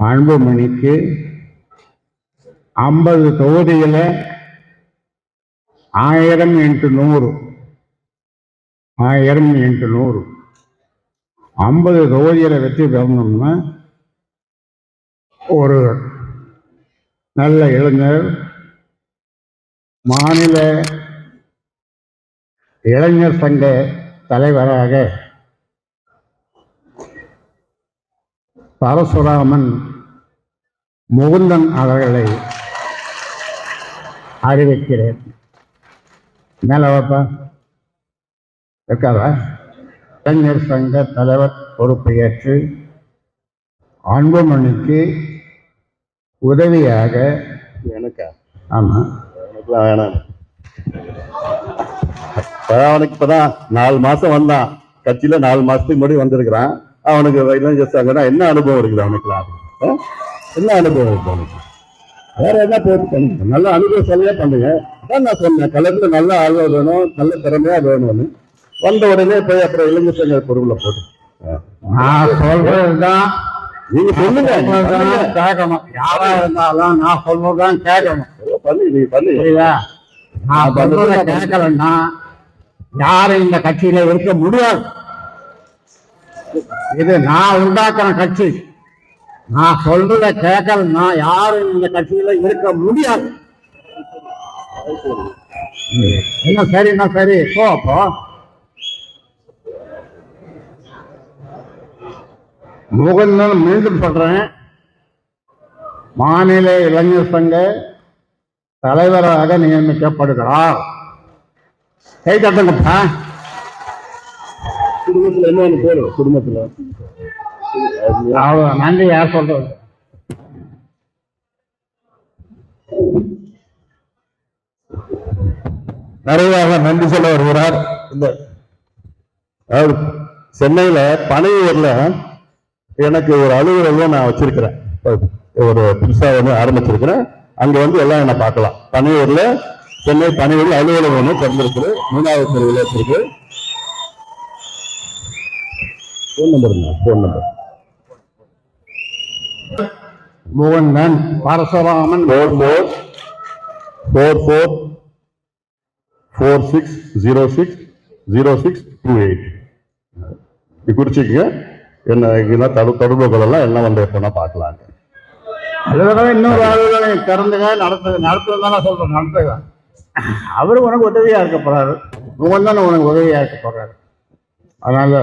அன்புமணிக்கு ஐம்பது தொகுதியில் ஆயிரம் இன்ட்டு நூறு. ஆயிரம் இன்ட்டு நூறு. ஐம்பது தொகுதியில் வெற்றி பெறணும்னா ஒரு நல்ல இளைஞர் மாநில இளைஞர் சங்க தலைவராக பரசுராமன் முகுந்தன் அவர்களை அறிவிக்கிறேன். மேல வாப்பா. இருக்காதா இளைஞர் சங்க தலைவர் பொறுப்பை ஏற்று அன்புமணிக்கு உதவியாக எனக்கா? ஆமாம் எனக்குலாம் வேணாம். அவனுக்கு இப்பதான் நாலு மாசம் வந்தான். கட்சியில நாலு மாசத்துக்கு முன்னாடி வந்திருக்கிறான். அவனுக்கு இளைஞர் சங்கம்னா என்ன அனுபவம் இருக்குது அவனுக்குலாம் ஆ? என்ன அனுபவம் இருக்கு அவனுக்கு? வேற என்ன போட்டு நல்ல அனுபவசாலியா பண்ணுங்க. அதான் நான் சொன்னேன் கலந்து நல்ல ஆர்வம் வேணும் நல்ல திறமையா வேணும்னு. வந்த உடனே போய் அப்புறம் இளைஞர் சங்க பொருளை போட்டு. நான் சொல்றதுதான் நீங்க சொல்லுங்க கேட்கணும். யாரா இருந்தாலும் நான் சொல்றதுதான் கேட்கணும். பண்ணு நீ பண்ணு. நான் சொல்றத கேட்கலன்னா யாரும் இந்த கட்சியில இருக்க முடியாது. இது நான் உண்டாக்குற கட்சி. நான் சொல்றத கேட்கலன்னா யாரும் இந்த கட்சியில இருக்க முடியாது. என்ன சரின்னா சரி? போ அப்போ முகுந்தன் மீண்டும் சொல்றேன். மாநில இளைஞர் சங்க தலைவராக நியமிக்கப்படுகிறார். கை தட்டுங்கப்பா. குடும்பத்துல என்ன ஒண்ணு பேரு? குடும்பத்துல. அவ்வளோ நன்றி யார் சொல்றது? நிறைவாக நன்றி சொல்ல வருகிறார். இந்த அதாவது சென்னையில பனையூர்ல எனக்கு ஒரு அலுவலகம் நான் வச்சிருக்கிறேன். ஒரு புதுசா ஒன்று ஆரம்பிச்சிருக்கிறேன். அங்க வந்து எல்லாம் என்ன பார்க்கலாம். பனையூர்ல சென்னை பனையூர்ல அலுவலகம் ஒன்று திறந்திருக்கு மூணாவது தெருவில் வச்சிருக்கு. Phone number phone number Mukundan Parasuraman. Four four four four four six zero six zero six two eight இது குறிச்சிக்கங்க. என்ன இதெல்லாம் தடு தொடர்புகள் எல்லாம் வந்து எப்போனா பார்க்கலாங்க. அலுவலகம் இன்னொரு அலுவலகம் திறந்துங்க. நடத்து நடத்துன்னு தானே சொல்றேன் நடத்துங்க. அவரு உனக்கு உதவியா இருக்க போறாரு. முகுந்தன் உனக்கு உதவியா இருக்க போறாரு. அதனால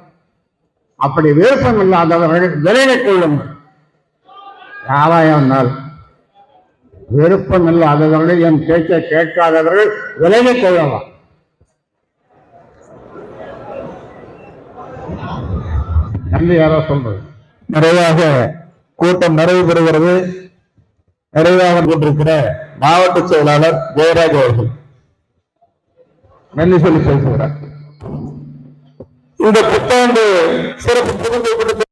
அப்படி விருப்பம் இல்லாதவர்கள் விலகிக் கொள்ளுங்கள் யாராக இருந்தால் விருப்பம் இல்லாதவர்கள் என் பேச்சை கேட்காதவர்கள் விலகிக் கொள்ளலாம் நன்றி யாரோ சொல்றது. நிறைவாக கூட்டம் நிறைவு பெறுகிறது நிறைவாக கொண்டிருக்கிற மாவட்ட செயலாளர் ஜெயராஜ் அவர்கள். நன்றி சொல்லி பேசுகிறார். இந்த புத்தாண்டு சிறப்பு புதுமை கூட்டத்தில்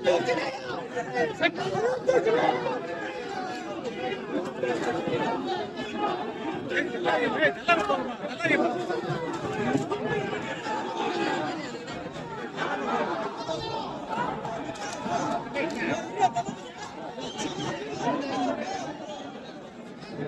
எல்லாரும் உட்காருங்க.